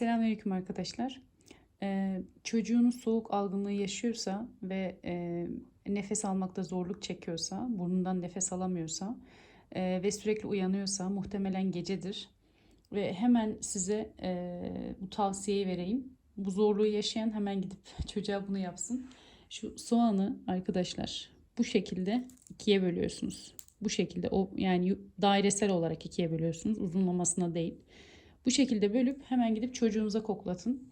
Selamünaleyküm arkadaşlar. Ee, çocuğunuz soğuk algınlığı yaşıyorsa ve e, nefes almakta zorluk çekiyorsa, burnundan nefes alamıyorsa e, ve sürekli uyanıyorsa muhtemelen gecedir. Ve hemen size e, bu tavsiyeyi vereyim. Bu zorluğu yaşayan hemen gidip çocuğa bunu yapsın. Şu soğanı arkadaşlar bu şekilde ikiye bölüyorsunuz. Bu şekilde o yani dairesel olarak ikiye bölüyorsunuz. Uzunlamasına değil. Bu şekilde bölüp hemen gidip çocuğunuza koklatın.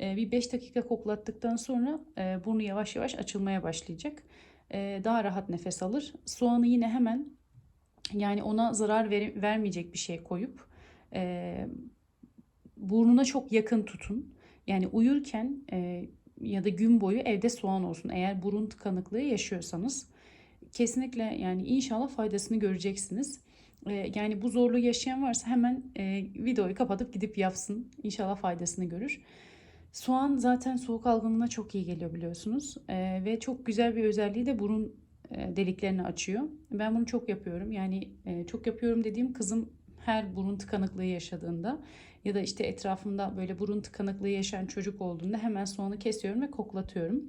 Ee, bir 5 dakika koklattıktan sonra e, burnu yavaş yavaş açılmaya başlayacak. Ee, daha rahat nefes alır. Soğanı yine hemen yani ona zarar ver, vermeyecek bir şey koyup e, burnuna çok yakın tutun. Yani uyurken e, ya da gün boyu evde soğan olsun. Eğer burun tıkanıklığı yaşıyorsanız kesinlikle yani inşallah faydasını göreceksiniz. Ee, yani bu zorluğu yaşayan varsa hemen e, videoyu kapatıp gidip yapsın. İnşallah faydasını görür. Soğan zaten soğuk algınlığına çok iyi geliyor biliyorsunuz. Ee, ve çok güzel bir özelliği de burun e, deliklerini açıyor. Ben bunu çok yapıyorum. Yani e, çok yapıyorum dediğim kızım her burun tıkanıklığı yaşadığında ya da işte etrafımda böyle burun tıkanıklığı yaşayan çocuk olduğunda hemen soğanı kesiyorum ve koklatıyorum.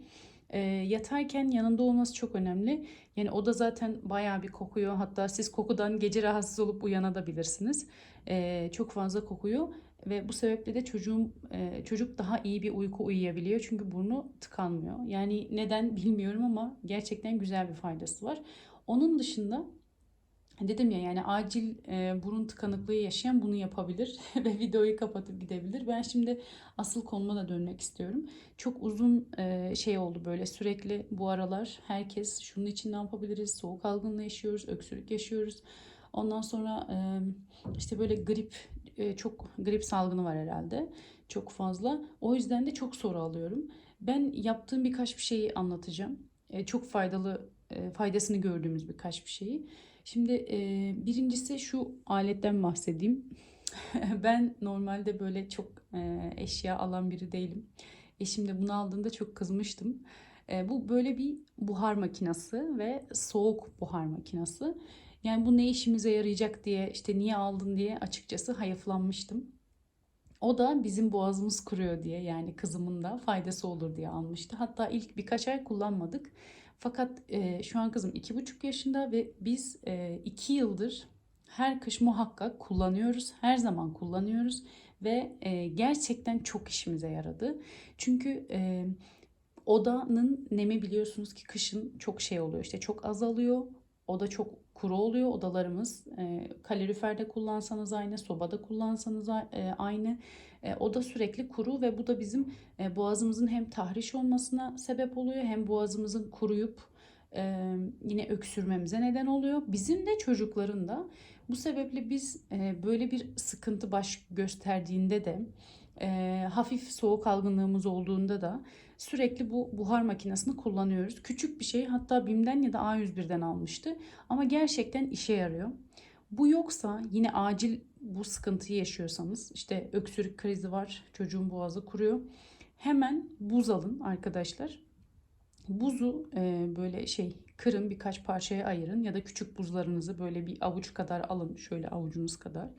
E, yatarken yanında olması çok önemli. Yani o da zaten bayağı bir kokuyor. Hatta siz kokudan gece rahatsız olup uyanabilirsiniz. E, çok fazla kokuyor ve bu sebeple de çocuğum e, çocuk daha iyi bir uyku uyuyabiliyor çünkü burnu tıkanmıyor. Yani neden bilmiyorum ama gerçekten güzel bir faydası var. Onun dışında Dedim ya yani acil e, burun tıkanıklığı yaşayan bunu yapabilir ve videoyu kapatıp gidebilir. Ben şimdi asıl konuma da dönmek istiyorum. Çok uzun e, şey oldu böyle sürekli bu aralar herkes şunun için ne yapabiliriz? Soğuk algınlığı yaşıyoruz, öksürük yaşıyoruz. Ondan sonra e, işte böyle grip e, çok grip salgını var herhalde. Çok fazla. O yüzden de çok soru alıyorum. Ben yaptığım birkaç bir şeyi anlatacağım. E, çok faydalı e, faydasını gördüğümüz birkaç bir şeyi. Şimdi e, birincisi şu aletten bahsedeyim. ben normalde böyle çok e, eşya alan biri değilim. Eşim de bunu aldığında çok kızmıştım. E, bu böyle bir buhar makinası ve soğuk buhar makinası. Yani bu ne işimize yarayacak diye işte niye aldın diye açıkçası hayıflanmıştım. O da bizim boğazımız kuruyor diye yani kızımın da faydası olur diye almıştı. Hatta ilk birkaç ay kullanmadık. Fakat e, şu an kızım iki buçuk yaşında ve biz e, yıldır her kış muhakkak kullanıyoruz. Her zaman kullanıyoruz ve e, gerçekten çok işimize yaradı. Çünkü e, odanın nemi biliyorsunuz ki kışın çok şey oluyor işte çok azalıyor. Oda çok kuru oluyor odalarımız. E, kaloriferde kullansanız aynı, sobada kullansanız e, aynı. E, o da sürekli kuru ve bu da bizim e, boğazımızın hem tahriş olmasına sebep oluyor hem boğazımızın kuruyup e, yine öksürmemize neden oluyor. Bizim de çocukların da bu sebeple biz e, böyle bir sıkıntı baş gösterdiğinde de e, hafif soğuk algınlığımız olduğunda da sürekli bu buhar makinesini kullanıyoruz. Küçük bir şey hatta BİM'den ya da A101'den almıştı ama gerçekten işe yarıyor. Bu yoksa yine acil bu sıkıntıyı yaşıyorsanız işte öksürük krizi var çocuğun boğazı kuruyor. Hemen buz alın arkadaşlar. Buzu e, böyle şey kırın birkaç parçaya ayırın ya da küçük buzlarınızı böyle bir avuç kadar alın şöyle avucunuz kadar.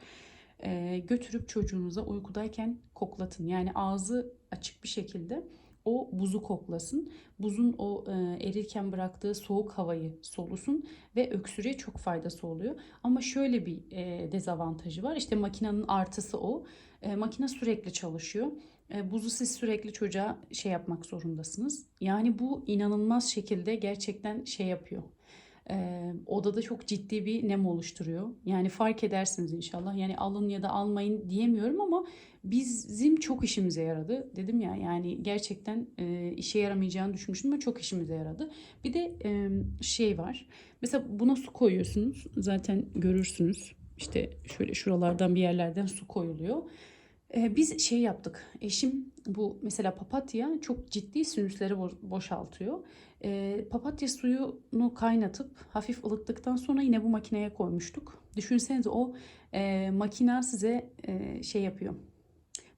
E, götürüp çocuğunuza uykudayken koklatın. Yani ağzı açık bir şekilde o buzu koklasın. Buzun o e, erirken bıraktığı soğuk havayı solusun ve öksürüğe çok faydası oluyor. Ama şöyle bir e, dezavantajı var. İşte makinenin artısı o. E, makine sürekli çalışıyor. E, buzu siz sürekli çocuğa şey yapmak zorundasınız. Yani bu inanılmaz şekilde gerçekten şey yapıyor e, odada çok ciddi bir nem oluşturuyor. Yani fark edersiniz inşallah. Yani alın ya da almayın diyemiyorum ama bizim çok işimize yaradı. Dedim ya yani gerçekten e, işe yaramayacağını düşünmüştüm ama çok işimize yaradı. Bir de e, şey var. Mesela buna su koyuyorsunuz. Zaten görürsünüz. İşte şöyle şuralardan bir yerlerden su koyuluyor. Ee, biz şey yaptık. Eşim bu mesela papatya çok ciddi sinüsleri boşaltıyor. Ee, papatya suyunu kaynatıp hafif ılıttıktan sonra yine bu makineye koymuştuk. Düşünsenize o e, makina size e, şey yapıyor.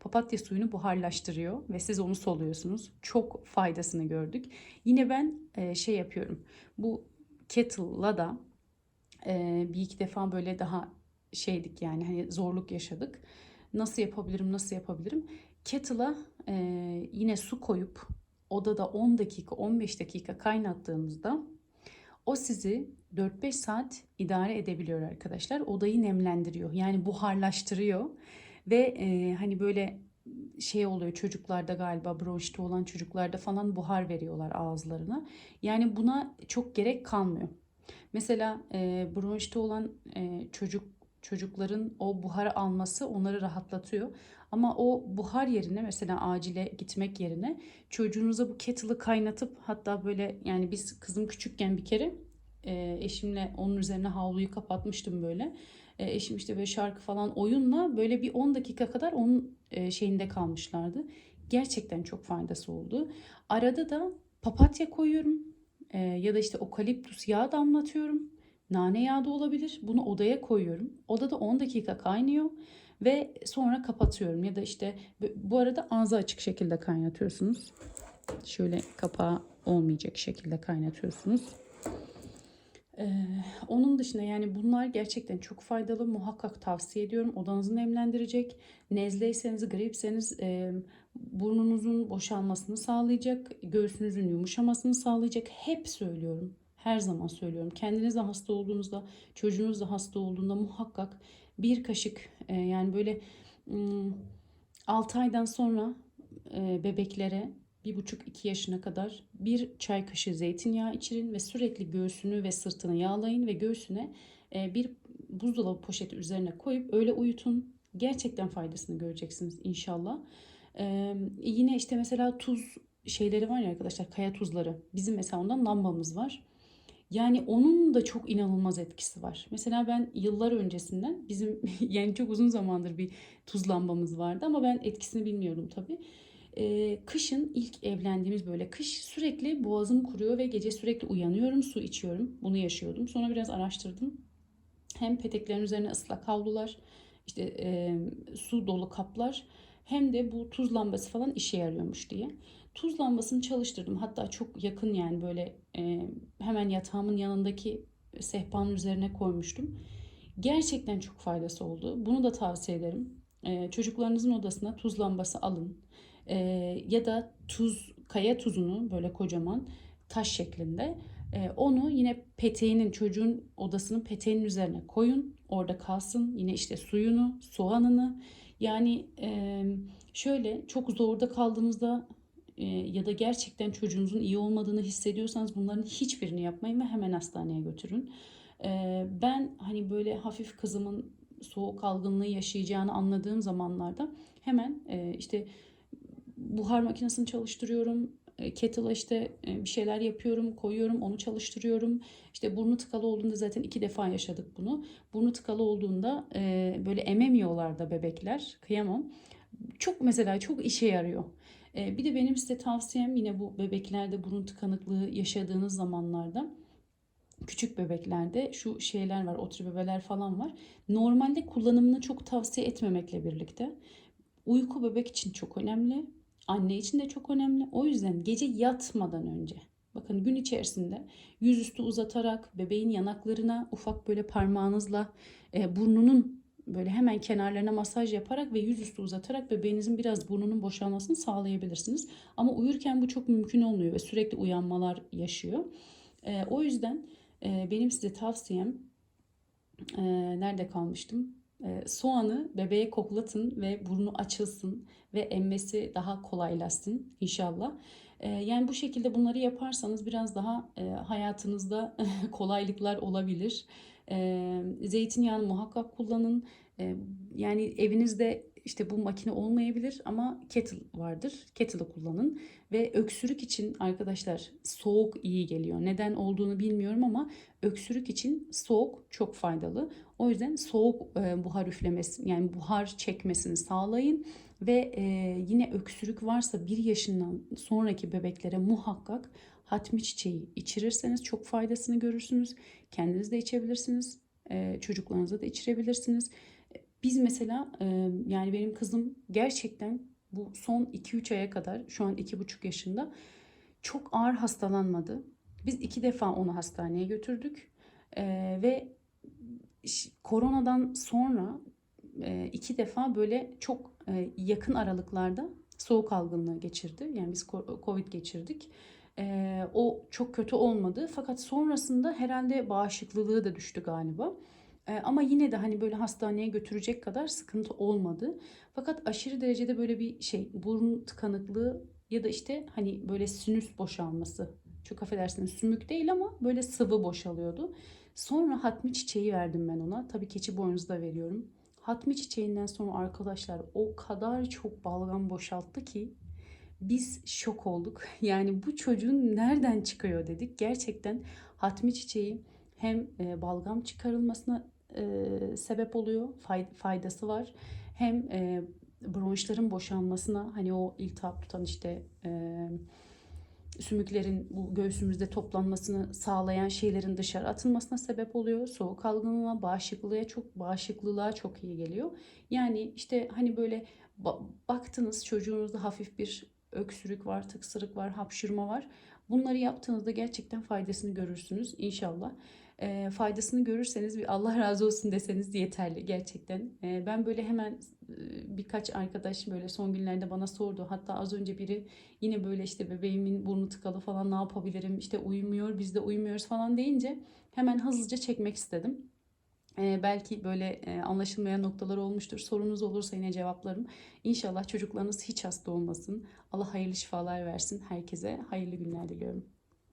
Papatya suyunu buharlaştırıyor ve siz onu soluyorsunuz. Çok faydasını gördük. Yine ben e, şey yapıyorum. Bu kettle'la da e, bir iki defa böyle daha şeydik yani hani zorluk yaşadık. Nasıl yapabilirim, nasıl yapabilirim? Kettle'a e, yine su koyup odada 10 dakika 15 dakika kaynattığımızda o sizi 4-5 saat idare edebiliyor arkadaşlar. Odayı nemlendiriyor. Yani buharlaştırıyor. Ve e, hani böyle şey oluyor çocuklarda galiba bronşite olan çocuklarda falan buhar veriyorlar ağızlarına. Yani buna çok gerek kalmıyor. Mesela e, bronşite olan e, çocuk çocukların o buharı alması onları rahatlatıyor. Ama o buhar yerine mesela acile gitmek yerine çocuğunuza bu kettle'ı kaynatıp hatta böyle yani biz kızım küçükken bir kere e, eşimle onun üzerine havluyu kapatmıştım böyle. E, eşim işte böyle şarkı falan oyunla böyle bir 10 dakika kadar onun e, şeyinde kalmışlardı. Gerçekten çok faydası oldu. Arada da papatya koyuyorum e, ya da işte okaliptus yağı damlatıyorum. Nane yağı da olabilir. Bunu odaya koyuyorum. Odada 10 dakika kaynıyor ve sonra kapatıyorum. Ya da işte bu arada ağzı açık şekilde kaynatıyorsunuz. Şöyle kapağı olmayacak şekilde kaynatıyorsunuz. Ee, onun dışında yani bunlar gerçekten çok faydalı. Muhakkak tavsiye ediyorum. Odanızı nemlendirecek. Nezleyseniz, gripseniz e, burnunuzun boşalmasını sağlayacak. Göğsünüzün yumuşamasını sağlayacak. Hep söylüyorum. Her zaman söylüyorum. Kendiniz de hasta olduğunuzda, çocuğunuz da hasta olduğunda muhakkak bir kaşık e, yani böyle 6 aydan sonra e, bebeklere bir buçuk iki yaşına kadar bir çay kaşığı zeytinyağı içirin ve sürekli göğsünü ve sırtını yağlayın ve göğsüne e, bir buzdolabı poşeti üzerine koyup öyle uyutun. Gerçekten faydasını göreceksiniz inşallah. Ee, yine işte mesela tuz şeyleri var ya arkadaşlar kaya tuzları. Bizim mesela ondan lambamız var. Yani onun da çok inanılmaz etkisi var. Mesela ben yıllar öncesinden bizim yani çok uzun zamandır bir tuz lambamız vardı ama ben etkisini bilmiyordum tabii. Ee, kışın ilk evlendiğimiz böyle kış sürekli boğazım kuruyor ve gece sürekli uyanıyorum su içiyorum. Bunu yaşıyordum. Sonra biraz araştırdım. Hem peteklerin üzerine ıslak havlular, işte e, su dolu kaplar hem de bu tuz lambası falan işe yarıyormuş diye. Tuz lambasını çalıştırdım. Hatta çok yakın yani böyle e, hemen yatağımın yanındaki sehpanın üzerine koymuştum. Gerçekten çok faydası oldu. Bunu da tavsiye ederim. E, çocuklarınızın odasına tuz lambası alın. E, ya da tuz, kaya tuzunu böyle kocaman taş şeklinde e, onu yine peteğinin çocuğun odasının peteğinin üzerine koyun. Orada kalsın. Yine işte suyunu, soğanını. Yani şöyle çok zorda kaldığınızda ya da gerçekten çocuğunuzun iyi olmadığını hissediyorsanız bunların hiçbirini yapmayın ve hemen hastaneye götürün. Ben hani böyle hafif kızımın soğuk algınlığı yaşayacağını anladığım zamanlarda hemen işte buhar makinesini çalıştırıyorum. Kettle'a işte bir şeyler yapıyorum, koyuyorum, onu çalıştırıyorum. İşte burnu tıkalı olduğunda zaten iki defa yaşadık bunu. Burnu tıkalı olduğunda böyle ememiyorlar da bebekler. Kıyamam. Çok mesela çok işe yarıyor. E, bir de benim size tavsiyem yine bu bebeklerde burun tıkanıklığı yaşadığınız zamanlarda küçük bebeklerde şu şeyler var, otri bebeler falan var. Normalde kullanımını çok tavsiye etmemekle birlikte uyku bebek için çok önemli. Anne için de çok önemli. O yüzden gece yatmadan önce bakın gün içerisinde yüzüstü uzatarak bebeğin yanaklarına ufak böyle parmağınızla e, burnunun böyle hemen kenarlarına masaj yaparak ve yüzüstü uzatarak bebeğinizin biraz burnunun boşalmasını sağlayabilirsiniz. Ama uyurken bu çok mümkün olmuyor ve sürekli uyanmalar yaşıyor. E, o yüzden e, benim size tavsiyem e, nerede kalmıştım? E, soğanı bebeğe koklatın ve burnu açılsın ve emmesi daha kolaylaşsın inşallah. E, yani bu şekilde bunları yaparsanız biraz daha e, hayatınızda kolaylıklar olabilir. E, zeytinyağını muhakkak kullanın. Yani evinizde işte bu makine olmayabilir ama kettle vardır. Kettle'ı kullanın ve öksürük için arkadaşlar soğuk iyi geliyor. Neden olduğunu bilmiyorum ama öksürük için soğuk çok faydalı. O yüzden soğuk buhar üflemesi yani buhar çekmesini sağlayın ve yine öksürük varsa bir yaşından sonraki bebeklere muhakkak hatmi çiçeği içirirseniz çok faydasını görürsünüz. Kendiniz de içebilirsiniz. Çocuklarınıza da içirebilirsiniz. Biz mesela yani benim kızım gerçekten bu son 2-3 aya kadar şu an 2,5 yaşında çok ağır hastalanmadı. Biz iki defa onu hastaneye götürdük ve koronadan sonra iki defa böyle çok yakın aralıklarda soğuk algınlığı geçirdi. Yani biz Covid geçirdik. O çok kötü olmadı. Fakat sonrasında herhalde bağışıklılığı da düştü galiba. E, ama yine de hani böyle hastaneye götürecek kadar sıkıntı olmadı. Fakat aşırı derecede böyle bir şey burun tıkanıklığı ya da işte hani böyle sinüs boşalması. Çok affedersiniz sümük değil ama böyle sıvı boşalıyordu. Sonra hatmi çiçeği verdim ben ona. Tabii keçi boynuzu da veriyorum. Hatmi çiçeğinden sonra arkadaşlar o kadar çok balgam boşalttı ki biz şok olduk. Yani bu çocuğun nereden çıkıyor dedik. Gerçekten hatmi çiçeği hem e, balgam çıkarılmasına e, sebep oluyor, fay- faydası var. Hem e, bronşların boşalmasına hani o iltihap tutan işte e, sümüklerin bu göğsümüzde toplanmasını sağlayan şeylerin dışarı atılmasına sebep oluyor. Soğuk algınlığına, bağışıklığa çok bağışıklılığa çok iyi geliyor. Yani işte hani böyle ba- baktınız çocuğunuzda hafif bir öksürük var, tıksırık var, hapşırma var. Bunları yaptığınızda gerçekten faydasını görürsünüz inşallah. E, faydasını görürseniz bir Allah razı olsun deseniz yeterli gerçekten. E, ben böyle hemen e, birkaç arkadaş böyle son günlerde bana sordu. Hatta az önce biri yine böyle işte bebeğimin burnu tıkalı falan ne yapabilirim? İşte uyumuyor, biz de uyumuyoruz falan deyince hemen hızlıca çekmek istedim. Ee, belki böyle e, anlaşılmayan noktalar olmuştur. Sorunuz olursa yine cevaplarım. İnşallah çocuklarınız hiç hasta olmasın. Allah hayırlı şifalar versin herkese. Hayırlı günler diliyorum.